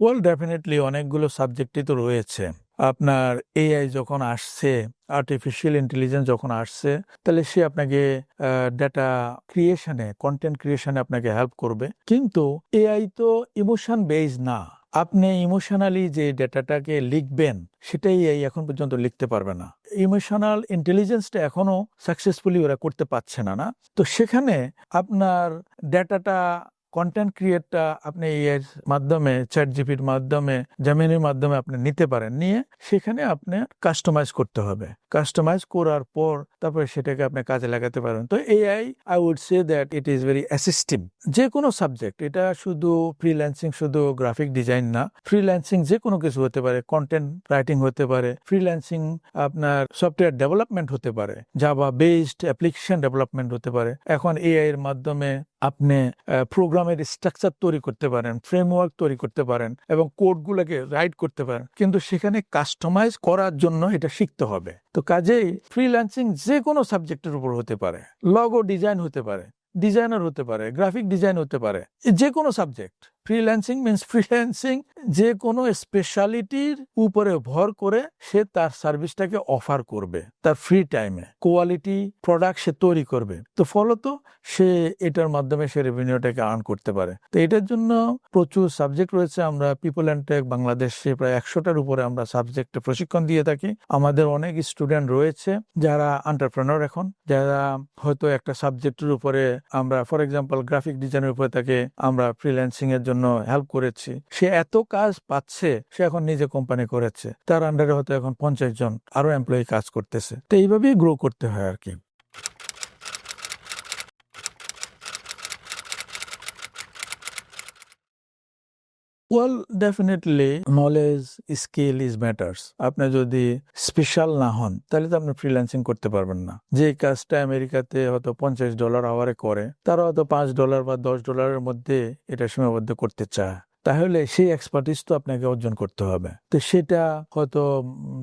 Well definitely অনেকগুলো সাবজেক্টই তো রয়েছে। আপনার এআই যখন আসছে আর্টিফিশিয়াল ইন্টেলিজেন্স যখন আসছে, তাহলে সে আপনাকে ডেটা ক্রিয়েশনে কন্টেন্ট ক্রিয়েশনে আপনাকে হেল্প করবে। কিন্তু এআই তো ইমোশন বেজ না। আপনি ইমোশনালি যে ডেটাটাকে লিখবেন, সেটাই এই এখন পর্যন্ত লিখতে পারবে না। ইমোশনাল ইন্টেলিজেন্সটা এখনও সাকসেসফুলি ওরা করতে পারছে না না? তো সেখানে আপনার ডেটাটা কন্টেন্ট ক্রিয়েটটা আপনি এর মাধ্যমে চ্যাট জিপির মাধ্যমে জামিনের মাধ্যমে আপনি নিতে পারেন। নিয়ে সেখানে আপনি কাস্টমাইজ করতে হবে। কাস্টমাইজ করার পর তারপরে সেটাকে আপনি কাজে লাগাতে পারেন। তো AI I would say that it is very assistive যে কোনো সাবজেক্ট এটা শুধু ফ্রিল্যান্সিং শুধু গ্রাফিক ডিজাইন না। ফ্রিল্যান্সিং যে কোনো কিছু হতে পারে কন্টেন্ট রাইটিং হতে পারে ফ্রিল্যান্সিং আপনার সফটওয়্যার ডেভেলপমেন্ট হতে পারে। জাভা বেসড অ্যাপ্লিকেশন ডেভেলপমেন্ট হতে পারে। এখন এআই এর মাধ্যমে আপনি প্রোগ্রামের স্ট্রাকচার তৈরি করতে পারেন ফ্রেমওয়ার্ক তৈরি করতে পারেন এবং কোডগুলোকে রাইড করতে পারেন। কিন্তু সেখানে কাস্টমাইজ করার জন্য এটা শিখতে হবে। তো কাজেই ফ্রিল্যান্সিং যে কোনো সাবজেক্টের উপর হতে পারে। লগো ডিজাইন হতে পারে ডিজাইনার হতে পারে গ্রাফিক ডিজাইন হতে পারে যে কোনো সাবজেক্ট ফ্রিল্যান্সিং মিনস ফ্রিল্যান্সিং যে কোনো স্পেশালিটির উপরে ভর করে সে তার সার্ভিসটাকে অফার করবে, তার ফ্রি টাইমে কোয়ালিটি প্রোডাক্ট সে তৈরি করবে। তো ফলত সে এটার মাধ্যমে সে রেভিনিউটাকে আর্ন করতে পারে। তো এটার জন্য প্রচুর সাবজেক্ট রয়েছে। আমরা পিপল অ্যান্ড টেক বাংলাদেশে প্রায় একশোটার উপরে আমরা সাবজেক্টে প্রশিক্ষণ দিয়ে থাকি। আমাদের অনেক স্টুডেন্ট রয়েছে যারা আন্টারপ্রেনার এখন, যারা হয়তো একটা সাবজেক্টের উপরে আমরা ফর এক্সাম্পল গ্রাফিক ডিজাইনের উপরে তাকে আমরা ফ্রিল্যান্সিং এর জন্য হেল্প করেছি। সে এত কাজ পাচ্ছে, সে এখন নিজে কোম্পানি করেছে। তার আন্ডারে হয়তো এখন পঞ্চাশ জন আরও এমপ্লয়ি কাজ করতেছে। তো এইভাবেই গ্রো করতে হয় আর কি। Well definitely knowledge skill is matters আপনি যদি স্পেশাল না হন, তাহলে তো আপনি ফ্রিল্যান্সিং করতে পারবেন না। যে কাজটা আমেরিকাতে হয়তো পঞ্চাশ ডলার আওয়ারে করে, তারা হয়তো পাঁচ ডলার বা দশ ডলারের মধ্যে এটা সীমাবদ্ধ করতে চায়। তাহলে সেই এক্সপার্টিস তো আপনাকে অর্জন করতে হবে। তো সেটা হয়তো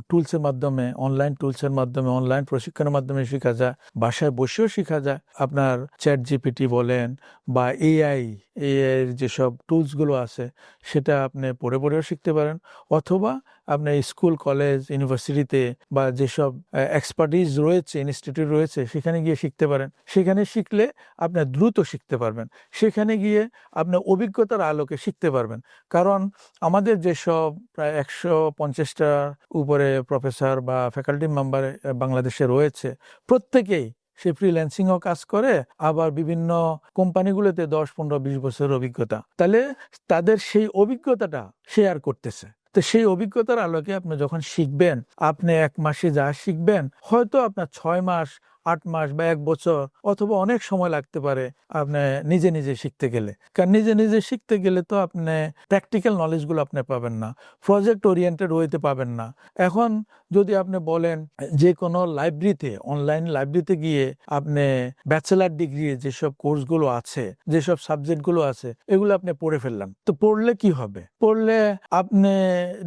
টুলসের মাধ্যমে অনলাইন টুলসের মাধ্যমে অনলাইন প্রশিক্ষণের মাধ্যমে শেখা যায়। বাসায় বসেও শেখা যায়। আপনার চ্যাট জিপিটি বলেন বা এআই এর যেসব টুলসগুলো আছে, সেটা আপনি পড়ে পড়েও শিখতে পারেন। অথবা আপনি স্কুল, কলেজ, ইউনিভার্সিটিতে বা যেসব এক্সপার্টিস রয়েছে ইনস্টিটিউট রয়েছে, সেখানে গিয়ে শিখতে পারেন। সেখানে শিখলে আপনি দ্রুত শিখতে পারবেন। সেখানে গিয়ে আপনি অভিজ্ঞতার আলোকে শিখতে পারবেন। কারণ আমাদের যেসব প্রায় একশো পঞ্চাশটার উপরে প্রফেসর বা ফ্যাকাল্টি মেম্বার বাংলাদেশে রয়েছে, প্রত্যেকেই সে ফ্রিল্যান্সিংও কাজ করে, আবার বিভিন্ন কোম্পানিগুলোতে দশ, পনেরো, বিশ বছরের অভিজ্ঞতা। তাহলে তাদের সেই অভিজ্ঞতাটা শেয়ার করতেছে। তো সেই অভিজ্ঞতার আলোকে আপনি যখন শিখবেন, আপনি এক মাসে যা শিখবেন, হয়তো আপনার ছয় মাস আট মাস বা এক বছর অথবা অনেক সময় লাগতে পারে আপনি নিজে নিজে শিখতে গেলে। কারণ নিজে নিজে শিখতে গেলে তো আপনি প্র্যাকটিক্যাল নলেজগুলো আপনি পাবেন না। প্রজেক্ট ওরিয়েন্টেড ওয়েতে পাবেন না। এখন যদি আপনি বলেন যে কোনো লাইব্রেরিতে অনলাইন লাইব্রেরিতে গিয়ে আপনি ব্যাচেলার ডিগ্রি যেসব কোর্সগুলো আছে, যেসব সাবজেক্টগুলো আছে, এগুলো আপনি পড়ে ফেললেন। তো পড়লে কি হবে? পড়লে আপনি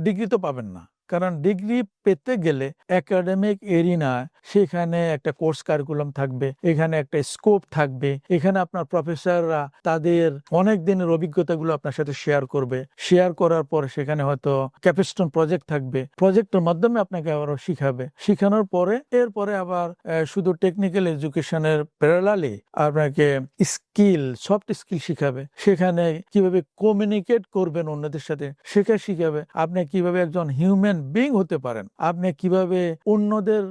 ডিগ্রি তো পাবেন না। কারণ ডিগ্রি পেতে গেলে একাডেমিক এরিনা সেখানে একটা কোর্স কারিকুলাম থাকবে, এখানে একটা স্কোপ থাকবে, এখানে আপনার প্রফেসররা তাদের অনেক দিনের অভিজ্ঞতাগুলো আপনার সাথে শেয়ার করবে। শেয়ার করার পর সেখানে হয়তো ক্যাপিস্টন প্রজেক্ট থাকবে। প্রজেক্টের মাধ্যমে আপনাকে আবারও শিখাবে। শিখানোর পরে, এরপরে আবার শুধু টেকনিক্যাল এডুকেশনের প্যারালালি আপনাকে স্কিল সফট স্কিল শিখাবে। সেখানে কীভাবে কমিউনিকেট করবেন অন্যদের সাথে শেখা শিখাবে। আপনি কীভাবে একজন হিউম্যান বিং হতে পারেন। আপনি কীভাবে অন্যদের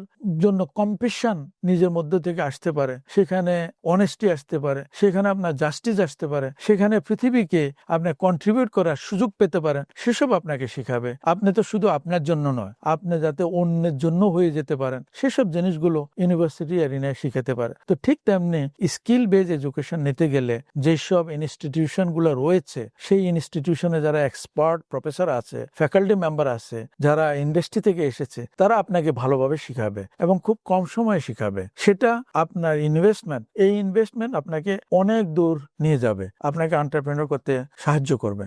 জন্য কম্পিটিশন নিজের মধ্য থেকে আসতে পারে, সেখানে অনেস্টি আসতে পারে, সেখানে আপনার জাস্টিস আসতে পারে, সেখানে পৃথিবীকে আপনি কন্ট্রিবিউট করার সুযোগ পেতে পারেন, সেসব আপনাকে শেখাবে। আপনি তো শুধু আপনার জন্য নয়, আপনি যাতে অন্যের জন্য হয়ে যেতে পারেন, সেসব জিনিসগুলো ইউনিভার্সিটি এরিনায় শিখাতে পারে। তো ঠিক তেমনি স্কিল বেজ এডুকেশন নিতে গেলে যেসব ইনস্টিটিউশনগুলো রয়েছে, সেই ইনস্টিটিউশনে যারা এক্সপার্ট প্রফেসর আছে ফ্যাকাল্টি মেম্বার আছে, যারা ইন্ডাস্ট্রি থেকে এসেছে, তারা আপনাকে ভালোভাবে শিখাবে এবং খুব কম সময়ে শিখাবে। সেটা আপনার ইনভেস্টমেন্ট এই ইনভেস্টমেন্ট আপনাকে অনেক দূর নিয়ে যাবে। আপনাকে এন্টারপ্রেনার করতে সাহায্য করবে।